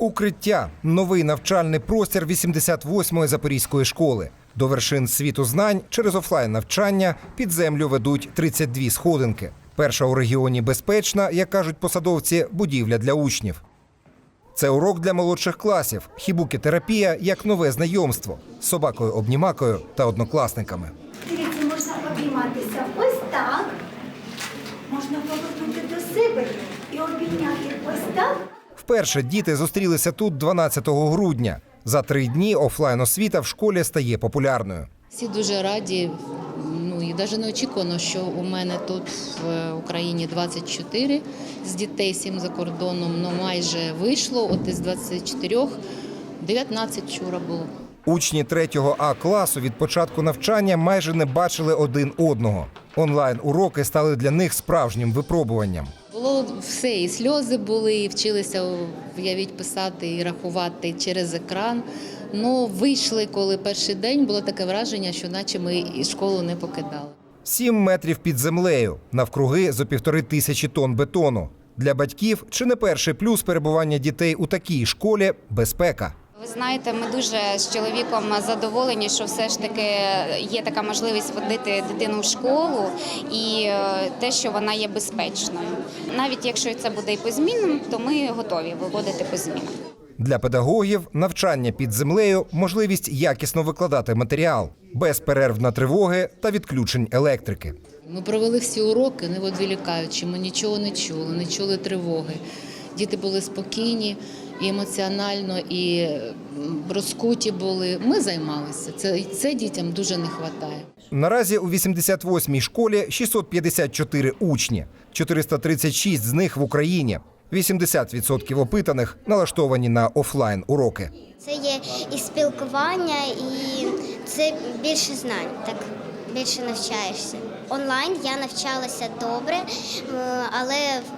Укриття новий навчальний простір 88-ї запорізької школи. До вершин світу знань через офлайн навчання під землю ведуть 32 сходинки. Перша у регіоні безпечна, як кажуть посадовці, будівля для учнів. Це урок для молодших класів. Хібуки-терапія як нове знайомство з собакою обнімакою та однокласниками. Дивіться, можна обійматися ось так. Можна повернути до себе і обійняти ось так. Вперше діти зустрілися тут 12 грудня. За три дні офлайн освіта в школі стає популярною. Всі дуже раді. Ну і навіть не очікувано, що у мене тут в Україні 24 з дітей, 7 за кордоном. Ну майже вийшло. От із 24 19 вчора було. Учні 3 А класу від початку навчання майже не бачили один одного. Онлайн уроки стали для них справжнім випробуванням. Було все, і сльози були, і вчилися уявіть писати і рахувати через екран. Ну вийшли, коли перший день було таке враження, що наче ми і школу не покидали. Сім метрів під землею, навкруги зо півтори тисячі тонн бетону. Для батьків чи не перший плюс перебування дітей у такій школі безпека. Ви знаєте, ми дуже з чоловіком задоволені, що все ж таки є така можливість водити дитину в школу і е, те, що вона є безпечною. Навіть якщо це буде і по змінам, то ми готові виводити по змінам. Для педагогів навчання під землею можливість якісно викладати матеріал без перерв на тривоги та відключень електрики. Ми провели всі уроки, не відволікаючи, ми нічого не чули, не чули тривоги. Діти були спокійні і емоціонально, і розкуті були. Ми займалися. Це, це дітям дуже не вистачає. Наразі у 88-й школі 654 учні, 436 з них в Україні. 80% опитаних налаштовані на офлайн уроки. Це є і спілкування, і це більше знань, так більше навчаєшся. Онлайн я навчалася добре, е, але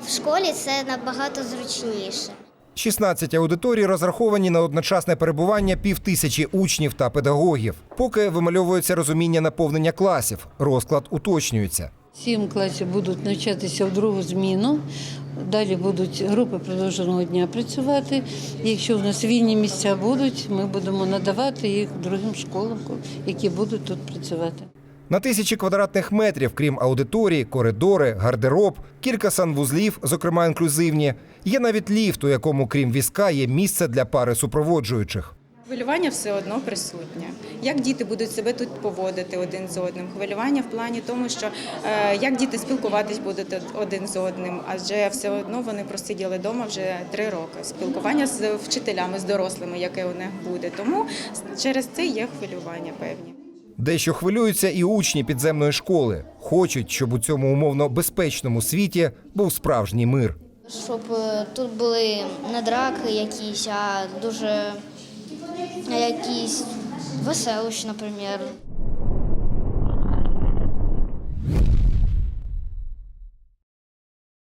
в школі це набагато зручніше. 16 аудиторій розраховані на одночасне перебування півтисячі учнів та педагогів. Поки вимальовується розуміння наповнення класів, розклад уточнюється. Сім класів будуть навчатися в другу зміну. Далі будуть групи продовженого дня працювати. Якщо в нас вільні місця будуть, ми будемо надавати їх другим школам, які будуть тут працювати. На тисячі квадратних метрів, крім аудиторії, коридори, гардероб, кілька санвузлів, зокрема інклюзивні. Є навіть ліфт, у якому, крім візка, є місце для пари супроводжуючих. Хвилювання все одно присутнє. Як діти будуть себе тут поводити один з одним? Хвилювання в плані тому, що е, як діти спілкуватись будуть один з одним, адже все одно вони просиділи вдома вже три роки. Спілкування з вчителями, з дорослими, яке у них буде. Тому через це є хвилювання певні. Дещо хвилюються і учні підземної школи. Хочуть, щоб у цьому умовно безпечному світі був справжній мир. Щоб е, тут були не драки якісь, а дуже якісь веселощі, наприклад.